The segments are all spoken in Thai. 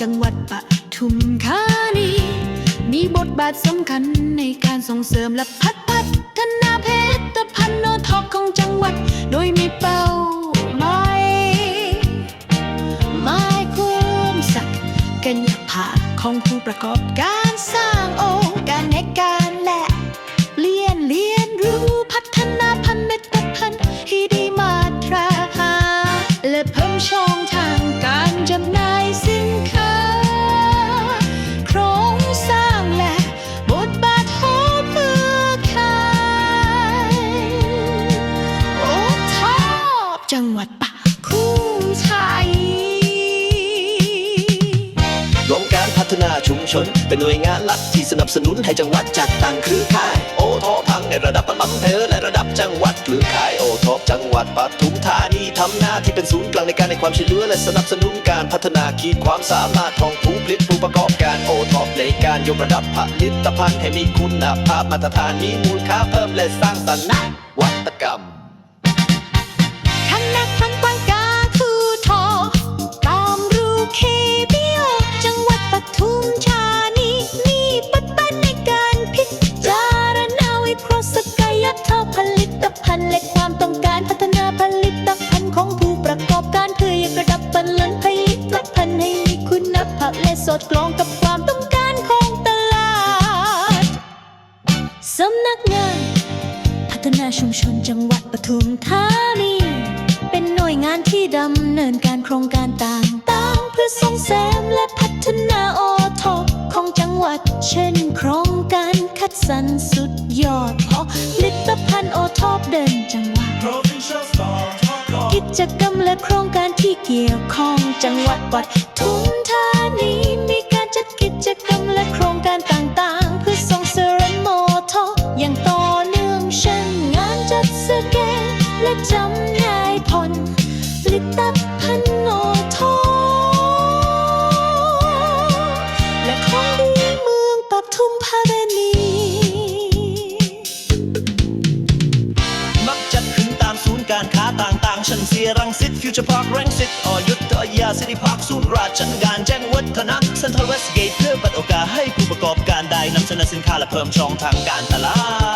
จังหวัดปทุมธานี มีบทบาทสำคัญในการส่งเสริมและพัฒนาเพชรพันธุ์โอทอกของจังหวัด โดยมีเป้าหมายหมายความสักกันยภาของผู้ประกอบการสร้างโอกาสในการ นาชุมชน เป็นหน่วยงานหลักที่สนับสนุนให้จังหวัดจัดตั้งเครือข่ายโอทอพังในระดับอำเภอและระดับจังหวัดเครือข่ายโอทอจังหวัดปทุมธานีทำหน้าที่เป็นศูนย์กลางในการให้ความช่วยเหลือและสนับสนุนการพัฒนาขีดความสามารถของผู้ผลิตผู้ประกอบการโอทอในการยกระดับผลิตภัณฑ์ให้มีคุณภาพมาตรฐานมีมูลค่าเพิ่มและสร้างสรรค์นวัตกรรม สอดคล้องกับความต้องการของตลาด สำนักงาน พัฒนาชุมชนจังหวัดปทุมธานี เป็นหน่วยงานที่ดำเนินการโครงการต่างๆ เพื่อส่งเสริมและพัฒนาโอทอของจังหวัด เช่น โครงการคัดสรรสุดยอดเพาะผลิตภัณฑ์โอทอปเดินจังหวัด Provincial Star Talk On กิจกรรมและโครงการที่เกี่ยวข้องจังหวัดปัทุ สแกนและจำน่ายผลผลิตภัณฑ์โอทอและของดีเมืองปทุมธานี มักจัดขึ้นตามศูนย์การค้าต่างๆชั้นเสียรังสิตฟิวเจอร์พาร์ครังสิตอยุธยาสิริพาร์คศูนย์ราชการแจ้งวัฒนะเซ็นทรัลเวสเกตเพื่อเปิดโอกาสให้ผู้ประกอบการได้นำเสนอสินค้าและเพิ่มช่องทางการตลาด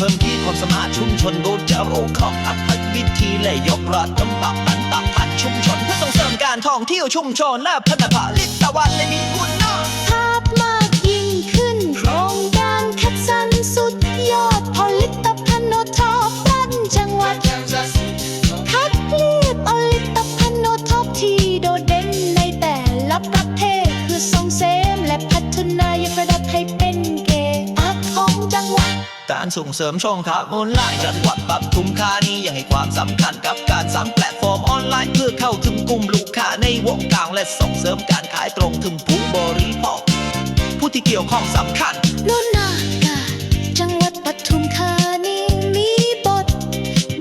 พิ่มที่ความสามารถชุมชนโดยจะโรของอัพวิธีและยกระดับปรับปันตับปันชุมชนเพื่อส่งเสริมการท่องเที่ยวชุมชนและพัฒนาผลิตภัณฑ์และมีคุณภาพภาพ การส่งเสริมช่องทางออนไลน์จังหวัดปทุมธานียังให้ความสำคัญกับการสร้างแพลตฟอร์มออนไลน์เพื่อเข้าถึงกลุ่มลูกค้าในวงกลางและส่งเสริมการขายตรงถึงผู้บริโภคผู้ที่เกี่ยวข้องสำคัญลุนากาจังหวัดปทุมธานีมีบท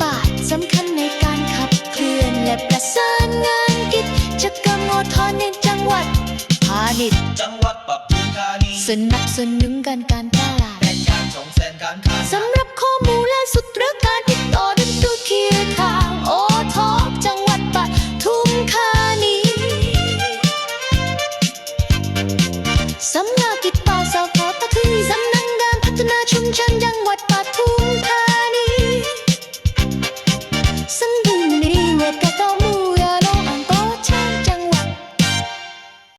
บาทสำคัญในการขับเคลื่อนและประสานงานกิจกรรมโอทอในจังหวัดพาณิชย์จังหวัดปทุมธานีสนับสนุนการการก้าว Some